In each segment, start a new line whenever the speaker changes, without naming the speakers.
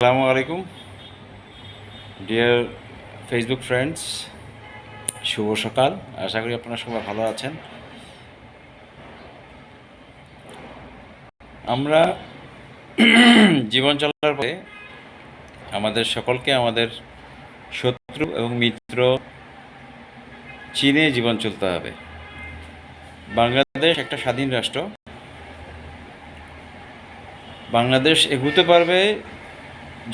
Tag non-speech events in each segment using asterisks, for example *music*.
আসসালামু আলাইকুম। Dear Facebook friends শুভ সকাল। আশা করি আপনারা সবাই ভালো আছেন। আমরা জীবন চলার পরে আমাদের সকলকে, আমাদের শত্রু এবং মিত্র চিনে জীবন চলতে হবে। বাংলাদেশ একটা স্বাধীন রাষ্ট্র। বাংলাদেশ এগুতে পারবে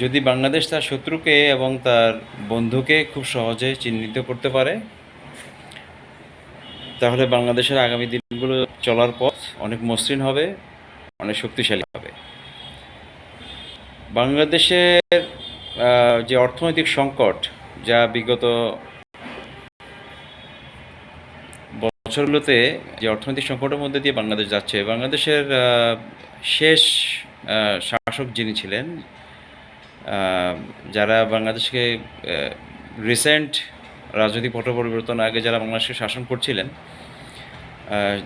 যদি বাংলাদেশ তার শত্রুকে এবং তার বন্ধুকে খুব সহজে চিহ্নিত করতে পারে, তাহলে বাংলাদেশের আগামী দিনগুলো চলার পথ অনেক মসৃণ হবে, অনেক শক্তিশালী হবে। বাংলাদেশের যে অর্থনৈতিক সংকট যা বিগত বছরগুলোতে যে অর্থনৈতিক সংকটের মধ্যে দিয়ে বাংলাদেশ যাচ্ছে, বাংলাদেশের শেষ শাসক যিনি ছিলেন যারা বাংলাদেশকে রিসেন্ট রাজনৈতিক পট পরিবর্তন আগে যারা বাংলাদেশকে শাসন করছিলেন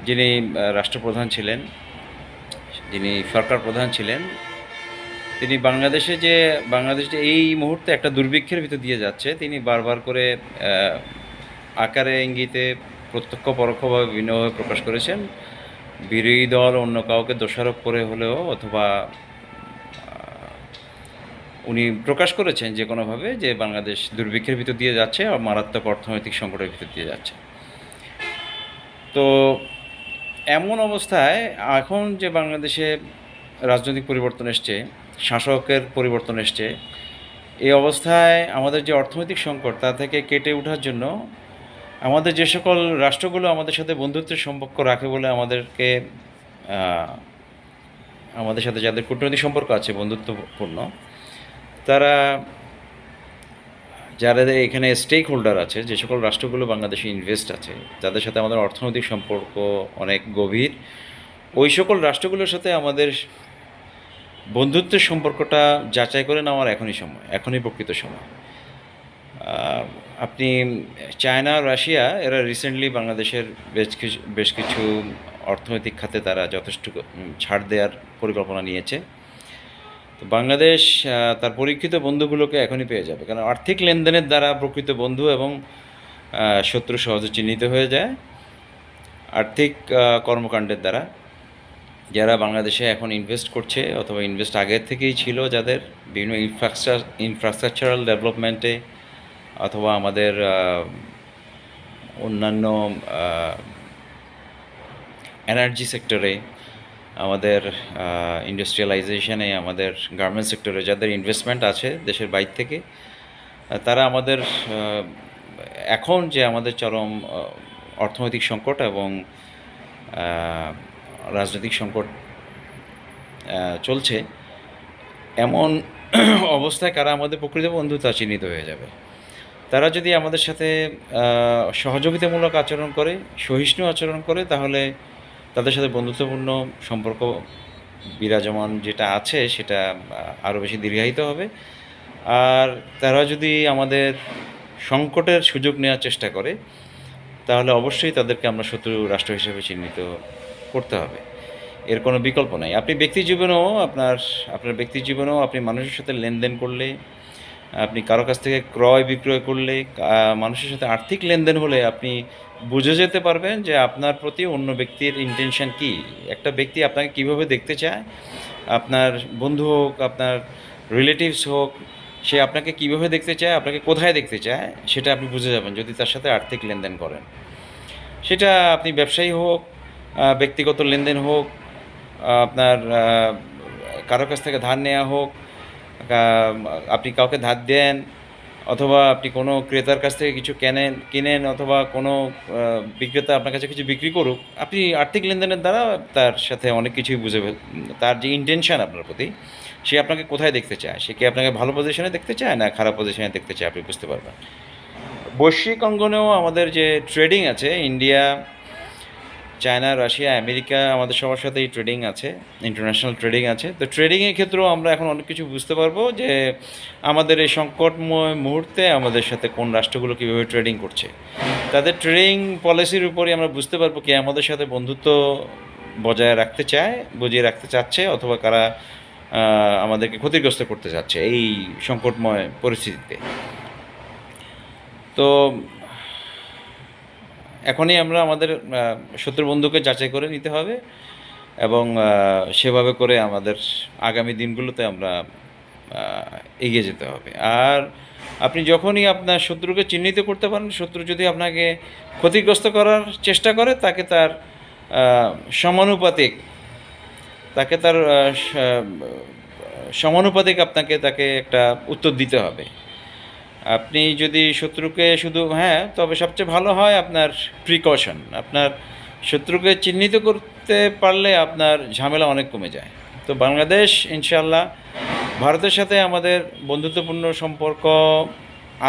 যিনি রাষ্ট্রপ্রধান ছিলেন, যিনি সরকার প্রধান ছিলেন, তিনি বাংলাদেশে যে, বাংলাদেশ এই মুহূর্তে একটা দুর্ভিক্ষের ভিতর দিয়ে যাচ্ছে, তিনি বারবার করে আকারে ইঙ্গিতে প্রত্যক্ষ, পরোক্ষভাবে বিভিন্নভাবে প্রকাশ করেছেন। বিরোধী দল অন্য কাউকে দোষারোপ করে হলেও অথবা উনি প্রকাশ করেছেন যে কোনোভাবে যে বাংলাদেশ দুর্ভিক্ষের ভিতর দিয়ে যাচ্ছে আর মারাত্মক অর্থনৈতিক সংকটের ভিতর দিয়ে যাচ্ছে। তো এমন অবস্থায় এখন যে বাংলাদেশে রাজনৈতিক পরিবর্তন এসছে, শাসকের পরিবর্তন এসছে, এই অবস্থায় আমাদের যে অর্থনৈতিক সংকট তা থেকে কেটে ওঠার জন্য আমাদের যে সকল রাষ্ট্রগুলো আমাদের সাথে বন্ধুত্বের সম্পর্ক রাখে বলে আমাদেরকে আমাদের সাথে যাদের কূটনৈতিক সম্পর্ক আছে বন্ধুত্বপূর্ণ তারা, যারা এখানে স্টেক হোল্ডার আছে, যে সকল রাষ্ট্রগুলো বাংলাদেশে ইনভেস্ট আছে যাদের সাথে আমাদের অর্থনৈতিক সম্পর্ক অনেক গভীর। ওই সকল রাষ্ট্রগুলোর সাথে আমাদের বন্ধুত্বের সম্পর্কটা যাচাই করে নেওয়ার এখনই সময়, এখনই প্রকৃত সময়। আপনি চায়না, রাশিয়া, এরা রিসেন্টলি বাংলাদেশের বেশ কিছু বেশ কিছু অর্থনৈতিক খাতে তারা যথেষ্ট ছাড় দেওয়ার পরিকল্পনা নিয়েছে। তো বাংলাদেশ তার পরীক্ষিত বন্ধুগুলোকে এখনই পেয়ে যাবে। কারণ আর্থিক লেনদেনের দ্বারা প্রকৃত বন্ধু এবং শত্রু সহজে চিহ্নিত হয়ে যায়। আর্থিক কর্মকাণ্ডের দ্বারা যারা বাংলাদেশে এখন ইনভেস্ট করছে অথবা ইনভেস্ট আগের থেকেই ছিল যাদের, বিভিন্ন ইনফ্রাস্ট্রাকচার ইনফ্রাস্ট্রাকচারাল ডেভেলপমেন্টে অথবা আমাদের অন্যান্য এনার্জি সেক্টরে আমাদের ইন্ডাস্ট্রিয়ালাইজেশনে আমাদের গার্মেন্ট সেক্টরে যাদের ইনভেস্টমেন্ট আছে দেশের বাইর থেকে তারা আমাদের এখন যে আমাদের চরম অর্থনৈতিক সংকট এবং রাজনৈতিক সংকট চলছে, এমন *clears throat* অবস্থায় কারা আমাদের প্রকৃত বন্ধু তা চিহ্নিত হয়ে যাবে। তারা যদি আমাদের সাথে সহযোগিতামূলক আচরণ করে, সহিষ্ণু আচরণ করে, তাহলে তাদের সাথে বন্ধুত্বপূর্ণ সম্পর্ক বিরাজমান যেটা আছে, সেটা আরও বেশি দীর্ঘায়িত হবে। আর তারা যদি আমাদের সংকটের সুযোগ নেওয়ার চেষ্টা করে, তাহলে অবশ্যই তাদেরকে আমরা শত্রু রাষ্ট্র হিসেবে চিহ্নিত করতে হবে। এর কোনো বিকল্প নাই। আপনি ব্যক্তি জীবনেও আপনার আপনার ব্যক্তি জীবনেও আপনি মানুষের সাথে লেনদেন করলে আপনি কারও কাছ থেকে ক্রয় বিক্রয় করলে মানুষের সাথে আর্থিক লেনদেন হলে আপনি বুঝে যেতে পারবেন যে আপনার প্রতি অন্য ব্যক্তির ইন্টেনশন কি। একটা ব্যক্তি আপনাকে কীভাবে দেখতে চায়, আপনার বন্ধু হোক, আপনার রিলেটিভস হোক, সে আপনাকে কীভাবে দেখতে চায়, আপনাকে কোথায় দেখতে চায়, সেটা আপনি বুঝে যাবেন যদি তার সাথে আর্থিক লেনদেন করেন। সেটা আপনি ব্যবসায়ী হোক ব্যক্তিগত লেনদেন হোক আপনার কারও কাছ থেকে ধার নেওয়া হোক আপনি কাউকে ধার দেন, অথবা আপনি কোনো ক্রেতার কাছ থেকে কিছু কেনেন, কিনেন, অথবা কোনো বিক্রেতা আপনার কাছে কিছু বিক্রি করুক, আপনি আর্থিক লেনদেনের দ্বারা তার সাথে অনেক কিছুই বুঝে তার যে ইন্টেনশন আপনার প্রতি, সে আপনাকে কোথায় দেখতে চায়? সে কি আপনাকে ভালো পজিশনে দেখতে চায়, না খারাপ পজিশনে দেখতে চায়? আপনি বুঝতে পারবেন। বৈশ্বিক অঙ্গনেও আমাদের যে ট্রেডিং আছে ইন্ডিয়া চায়না, রাশিয়া, আমেরিকা আমাদের সবার সাথেই ট্রেডিং আছে ইন্টারন্যাশনাল ট্রেডিং আছে। তো ট্রেডিংয়ের ক্ষেত্রেও আমরা এখন অনেক কিছু বুঝতে পারব যে আমাদের এই সংকটময় মুহূর্তে আমাদের সাথে কোন রাষ্ট্রগুলো কীভাবে ট্রেডিং করছে। তাদের ট্রেডিং পলিসির উপরই আমরা বুঝতে পারব কে আমাদের সাথে বন্ধুত্ব বজায় রাখতে চায় বজিয়ে রাখতে চাচ্ছে, অথবা কারা আমাদেরকে ক্ষতিগ্রস্ত করতে চাচ্ছে এই সংকটময় পরিস্থিতিতে। তো এখনই আমরা আমাদের আহ, শত্রু বন্ধুকে যাচাই করে নিতে হবে এবং সেভাবে করে আমাদের আগামী দিনগুলোতে আমরা এগিয়ে যেতে হবে। আর আপনি যখনই আপনার শত্রুকে চিহ্নিত করতে পারেন শত্রু যদি আপনাকে ক্ষতিগ্রস্ত করার চেষ্টা করে তাকে তার সমানুপাতিক তাকে তার সমানুপাতিক আপনাকে তাকে একটা উত্তর দিতে হবে। আপনি যদি শত্রুকে শুধু হ্যাঁ তবে সবচেয়ে ভালো হয় আপনার প্রিকশন আপনার শত্রুকে চিহ্নিত করতে পারলে আপনার ঝামেলা অনেক কমে যায়। তো বাংলাদেশ ইনশাল্লাহ ভারতের সাথে আমাদের বন্ধুত্বপূর্ণ সম্পর্ক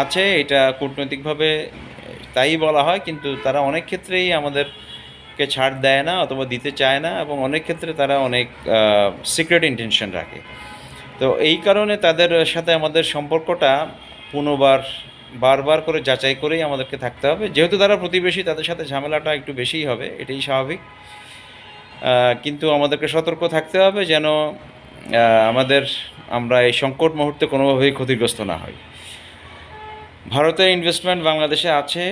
আছে, এটা কূটনৈতিকভাবে তাই বলা হয়, কিন্তু তারা অনেক ক্ষেত্রেই আমাদেরকে ছাড় দেয় না অথবা দিতে চায় না এবং অনেক ক্ষেত্রে তারা অনেক সিক্রেট ইন্টেনশন রাখে। তো এই কারণে তাদের সাথে আমাদের সম্পর্কটা পুনর্বার, বারবার করে যাচাই করেই আমাদেরকে থাকতে হবে। যেহেতু তারা প্রতিবেশী, তাদের সাথে ঝামেলাটা একটু বেশিই হবে, এটাই স্বাভাবিক। কিন্তু আমাদেরকে সতর্ক থাকতে হবে যেন আমাদের, আমরা এই সংকট মুহূর্তে কোনোভাবেই ক্ষতিগ্রস্ত না হই। ভারতের ইনভেস্টমেন্ট বাংলাদেশে আছে,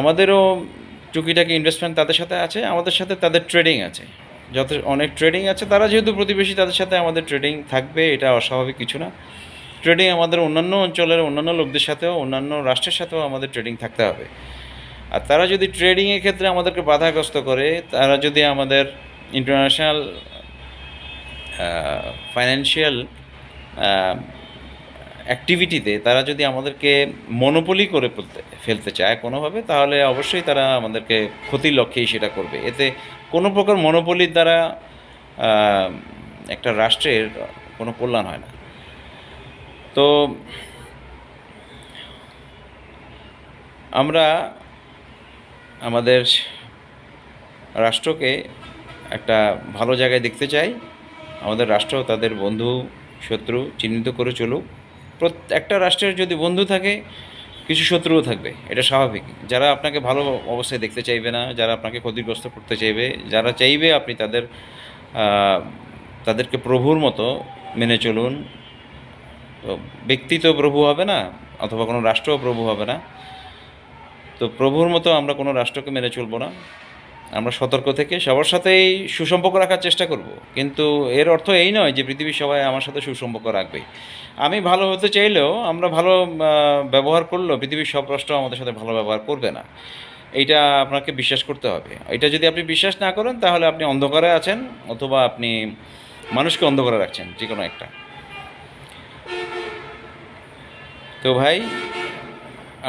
আমাদেরও টুকিটাকি ইনভেস্টমেন্ট তাদের সাথে আছে, আমাদের সাথে তাদের ট্রেডিং আছে। যত অনেক ট্রেডিং আছে, তারা যেহেতু প্রতিবেশী, তাদের সাথে আমাদের ট্রেডিং থাকবে, এটা অস্বাভাবিক কিছু না। ট্রেডিং আমাদের অন্যান্য অঞ্চলের অন্যান্য লোকদের সাথেও, অন্যান্য রাষ্ট্রের সাথেও আমাদের ট্রেডিং থাকতে হবে। আর তারা যদি ট্রেডিংয়ের ক্ষেত্রে আমাদেরকে বাধাগ্রস্ত করে, তারা যদি আমাদের ইন্টারন্যাশনাল ফাইন্যান্সিয়াল অ্যাক্টিভিটিতে তারা যদি আমাদেরকে মনোপলি করে ফেলতে চায় কোনোভাবে, তাহলে অবশ্যই তারা আমাদেরকে ক্ষতির লক্ষ্যেই সেটা করবে। এতে কোনো প্রকার মনোপলির দ্বারা একটা রাষ্ট্রের কোনো কল্যাণ হয় না। তো আমরা আমাদের রাষ্ট্রকে একটা ভালো জায়গায় দেখতে চাই। আমাদের রাষ্ট্র, তাদের বন্ধু, শত্রু চিহ্নিত করে চলুক। প্রত- একটা রাষ্ট্রের যদি বন্ধু থাকে, কিছু শত্রুও থাকবে। এটা স্বাভাবিক। যারা আপনাকে ভালো অবস্থায় দেখতে চাইবে না, যারা আপনাকে ক্ষতিগ্রস্ত করতে চাইবে, যারা চাইবে আপনি তাদের তাদেরকে প্রভুর মতো মেনে চলুন। তো ব্যক্তি তো প্রভু হবে না, অথবা কোনো রাষ্ট্রও প্রভু হবে না। তো প্রভুর মতো আমরা কোনো রাষ্ট্রকে মেনে চলবো না। আমরা সতর্ক থেকে সবার সাথেই সুসম্পর্ক রাখার চেষ্টা করব। কিন্তু এর অর্থ এই নয় যে পৃথিবীর সবাই আমার সাথে সুসম্পর্ক রাখবে। আমি ভালো হতে চাইলেও আমরা ভালো ব্যবহার করলেও পৃথিবীর সব রাষ্ট্র আমাদের সাথে ভালো ব্যবহার করবে না। এইটা আপনাকে বিশ্বাস করতে হবে। এটা যদি আপনি বিশ্বাস না করেন, তাহলে আপনি অন্ধকারে আছেন, অথবা আপনি মানুষকে অন্ধকারে রাখছেন যে কোনো একটা। তো ভাই,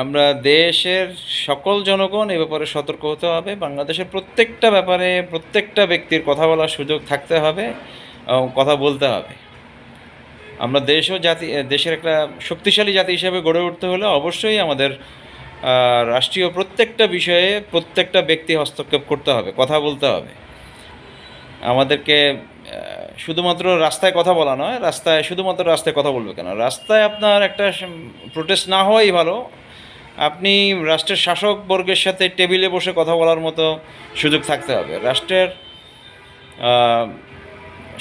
আমরা দেশের সকল জনগণ এ ব্যাপারে সতর্ক হতে হবে। বাংলাদেশের প্রত্যেকটা ব্যাপারে প্রত্যেকটা ব্যক্তির কথা বলার সুযোগ থাকতে হবে এবং কথা বলতে হবে। আমরা দেশ ও জাতি, দেশের একটা শক্তিশালী জাতি হিসেবে গড়ে উঠতে হলে অবশ্যই আমাদের রাষ্ট্রীয় প্রত্যেকটা বিষয়ে প্রত্যেকটা ব্যক্তি হস্তক্ষেপ করতে হবে, কথা বলতে হবে। আমাদেরকে শুধুমাত্র রাস্তায় কথা বলা নয়, রাস্তায়, শুধুমাত্র রাস্তায় কথা বলবে কেন? রাস্তায় আপনার একটা প্রোটেস্ট না হওয়াই ভালো। আপনি রাষ্ট্রের শাসক বর্গের সাথে টেবিলে বসে কথা বলার মতো সুযোগ থাকতে হবে। রাষ্ট্রের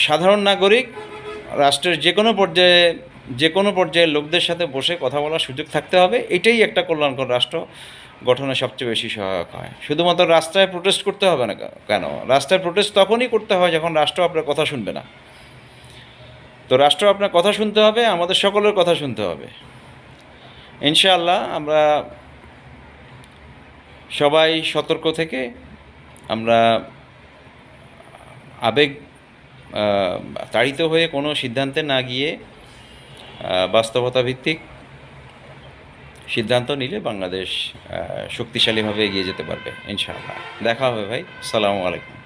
সাধারণ নাগরিক, রাষ্ট্রের যে কোনো পর্যায়ে, যে কোনো পর্যায়ের লোকদের সাথে বসে কথা বলার সুযোগ থাকতে হবে। এটাই একটা কল্যাণকর রাষ্ট্র। গঠনে সবচেয়ে বেশি সহায়ক হয়। শুধুমাত্র রাস্তায় প্রোটেস্ট করতে হবে না কেন? রাস্তায় প্রোটেস্ট তখনই করতে হয় যখন রাষ্ট্র আপনার কথা শুনবে না। তো রাষ্ট্র আপনার কথা শুনতে হবে, আমাদের সকলের কথা শুনতে হবে। ইনশাআল্লাহ আমরা সবাই সতর্ক থেকে আমরা আবেগ তাড়িত হয়ে কোনো সিদ্ধান্তে না গিয়ে বাস্তবতা ভিত্তিক সিদ্ধান্ত নিলে বাংলাদেশ শক্তিশালীভাবে এগিয়ে যেতে পারবে ইনশাআল্লাহ। দেখা হবে ভাই। সালামু আলাইকুম।